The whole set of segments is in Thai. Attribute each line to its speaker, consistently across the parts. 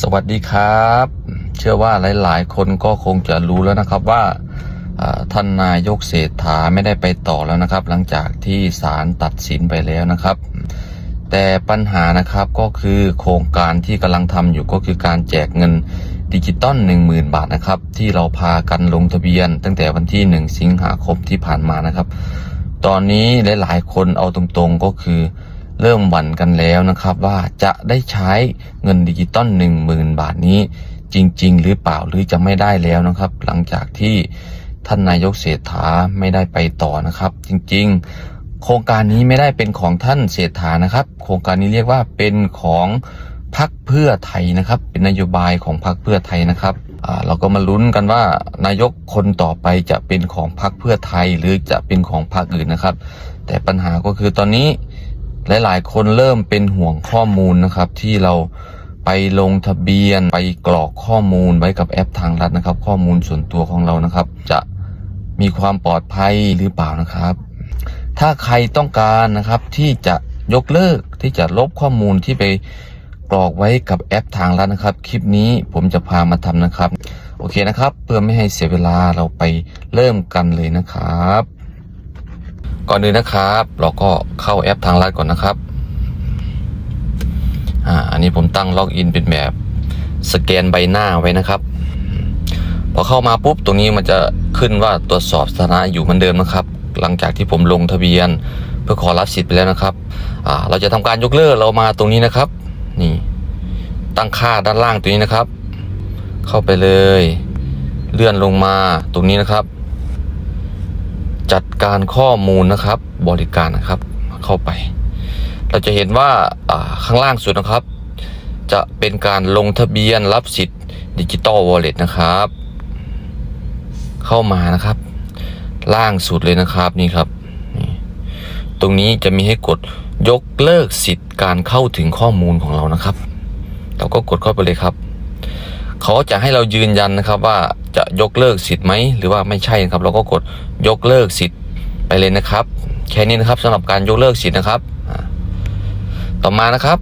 Speaker 1: สวัสดีครับ เชื่อว่าหลาย ๆ คนก็คงจะรู้แล้วนะครับว่าท่านนายกเศรษฐาไม่ได้ไปต่อแล้วนะครับ หลังจากที่ศาลตัดสินไปแล้วนะครับ แต่ปัญหานะครับก็คือโครงการที่กำลังทำอยู่ก็คือการแจกเงินดิจิตอล10,000 บาทนะครับ ที่เราพากันลงทะเบียน ตั้งแต่วันที่ 1 สิงหาคมที่ผ่านมานะครับ ตอนนี้หลาย ๆ คนเอาตรงๆก็คือ เริ่มหวั่นกันแล้วนะครับว่าจะได้ใช้เงินดิจิตอล10,000 บาทนี้จริง ๆ หรือเปล่าหรือจะไม่ได้แล้วนะครับ หลังจากที่ท่านนายกเศรษฐาไม่ได้ไปต่อนะครับ จริง ๆ โครงการนี้ไม่ได้เป็นของท่านเศรษฐานะครับ โครงการนี้เรียกว่าเป็นของพรรคเพื่อไทยนะครับ เป็นนโยบายของพรรคเพื่อไทยนะครับเราก็มาลุ้นกันว่านายกคนต่อไปจะเป็นของพรรคเพื่อไทยหรือจะเป็นของพรรคอื่นนะครับ แต่ปัญหาก็คือตอนนี้ หลายๆ คนเริ่มเป็นห่วงข้อมูลนะครับ ที่เราไปลงทะเบียนไปกรอกข้อมูลไว้กับแอปทางรัฐนะครับ ข้อมูลส่วนตัวของเรานะครับ จะมีความปลอดภัยหรือเปล่านะครับ ถ้าใครต้องการนะครับที่จะยกเลิกที่จะลบข้อมูลที่ไปกรอกไว้กับแอปทางรัฐนะครับ คลิปนี้ผมจะพามาทำนะครับ โอเคนะครับ เพื่อไม่ให้เสียเวลาเราไปเริ่มกันเลยนะครับ ก่อนอื่นนะครับ เราก็เข้าแอปทางรัฐก่อนนะครับอ่าอันนี้ผมตั้งล็อกอินเป็นแบบสแกนใบหน้าไว้นะครับ พอเข้ามาปุ๊บตรงนี้มันจะขึ้นว่าตรวจสอบสถานะอยู่เหมือนเดิมนะครับ หลังจากที่ผมลงทะเบียนเพื่อขอรับสิทธิ์ไปแล้วนะครับอ่าเราจะทำการยกเลิกเรามาตรงนี้นะครับ นี่ตั้งค่าด้านล่างตรงนี้นะครับ เข้าไปเลย เลื่อนลงมาตรงนี้นะครับ จัดการข้อมูลนะครับ บริการนะครับ เข้าไป เราจะเห็นว่าข้างล่างสุดนะครับ จะเป็นการลงทะเบียนรับสิทธิ์ดิจิตอลวอลเล็ตนะครับ เข้ามานะครับ ล่างสุดเลยนะครับนี่ครับนี่ตรงนี้จะมีให้กดยกเลิกสิทธิ์การเข้าถึงข้อมูลของเรานะครับ เราก็กดเข้าไปเลยครับเขาจะให้เรายืนยันนะครับว่าจะยกเลิกสิทธิ์ไหมหรือว่าไม่ใช่นะครับ เราก็กด ยกเลิกสิทธิ์ไปเลยนะครับ แค่นี้นะครับสำหรับการยกเลิกสิทธิ์นะครับต่อมานะครับ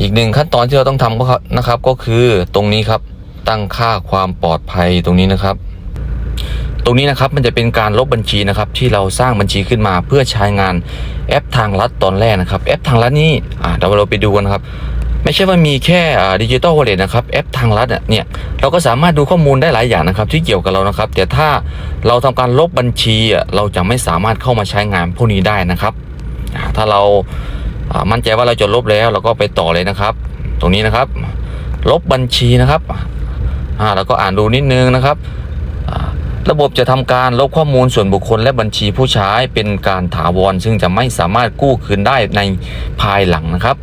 Speaker 1: อีกหนึ่งขั้นตอนที่เราต้องทำก็นะครับ ก็คือตรงนี้ครับตั้งค่าความปลอดภัยตรงนี้นะครับ ตรงนี้นะครับมันจะเป็นการลบบัญชีนะครับ ที่เราสร้างบัญชีขึ้นมาเพื่อใช้งานแอปทางรัฐตอนแรกนะครับ แอปทางรัฐนี่อ่าเดี๋ยวเราไปดูกันครับ ไม่ใช่ว่ามีแค่ดิจิตอลวอลเล็ตนะครับแอปทางรัฐเนี่ยเราก็สามารถดูข้อมูลได้หลายอย่างนะครับที่เกี่ยวกับเรานะครับ แต่ถ้าเราทำการลบบัญชีเราจะไม่สามารถเข้ามาใช้งานพวกนี้ได้นะครับ ถ้าเรามั่นใจว่าเราจะลบแล้วเราก็ไปต่อเลยนะครับ ตรงนี้นะครับ ลบบัญชีนะครับอ่าเราก็อ่านดูนิดนึงนะครับ ระบบจะทำการลบข้อมูลส่วนบุคคลและบัญชีผู้ใช้เป็นการถาวร ซึ่งจะไม่สามารถกู้คืนได้ในภายหลังนะครับ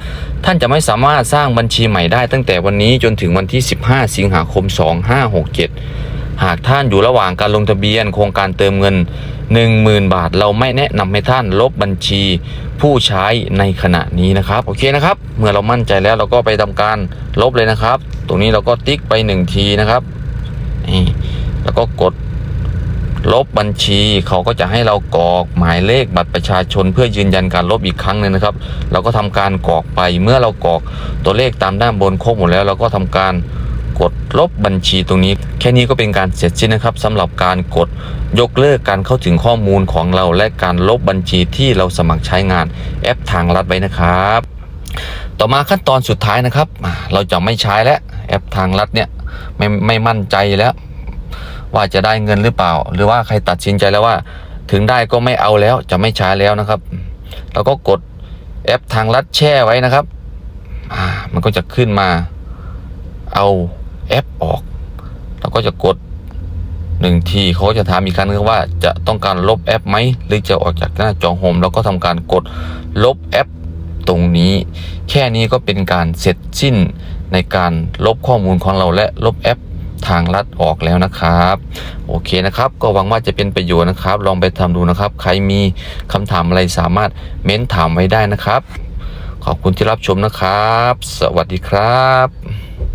Speaker 1: ท่านจะไม่สามารถสร้างบัญชีใหม่ได้ตั้งแต่วันนี้จนถึงวันที่ 15 สิงหาคม 2567 หากท่านอยู่ระหว่างการลงทะเบียนโครงการเติมเงิน 10,000 บาท เราไม่แนะนำให้ท่านลบบัญชีผู้ใช้ในขณะนี้นะครับโอเคนะครับ เมื่อเรามั่นใจแล้วเราก็ไปทำการลบเลยนะครับ ตรงนี้เราก็ติ๊กไป 1 ทีนะครับแล้วก็กด ลบบัญชีเขาก็จะให้เรากรอกหมายเลขบัตรประชาชน เพื่อยืนยันการลบอีกครั้งหนึงนะครับ เราก็ทำการกรอกไปเมื่อเรากรอกตัวเลขตามด้านบนครบหมดแล้ว เราก็ทำการกดลบบัญชีตรงนี้ แค่นี้ก็เป็นการเสร็จสิ้นนะครับสำหรับการกดยกเลิกการเข้าถึงข้อมูลของเรา และการลบบัญชีที่เราสมัครใช้งานแอปทางรัฐไว้นะครับ ต่อมาขั้นตอนสุดท้ายนะครับ เราจะไม่ใช้แล้วแอปทางรัฐเนี่ยไม่ไม่มั่นใจแล้ว ว่าจะได้เงินหรือเปล่า หรือว่าใครตัดสินใจแล้วว่า ถึงได้ก็ไม่เอาแล้วจะไม่ใช้แล้วนะครับเราก็กดแอปทางลัดแช่ไว้นะครับอ่ามันก็จะขึ้นมา เอาแอปออกเราก็จะกดหนึ่งทีเขาก็จะถามอีกครั้งนึงว่าจะต้องการลบแอปไหมหรือจะออกจากหน้าจอโฮมแล้วก็ทำการกดลบแอปตรงนี้ แค่นี้ก็เป็นการเสร็จสิ้นในการลบข้อมูลของเราและลบแอป ทางลัดออกแล้วนะครับ โอเคนะครับ ก็หวังว่าจะเป็นประโยชน์นะครับ ลองไปทำดูนะครับ ใครมีคำถามอะไรสามารถเม้นถามไว้ได้นะครับ ขอบคุณที่รับชมนะครับ สวัสดีครับ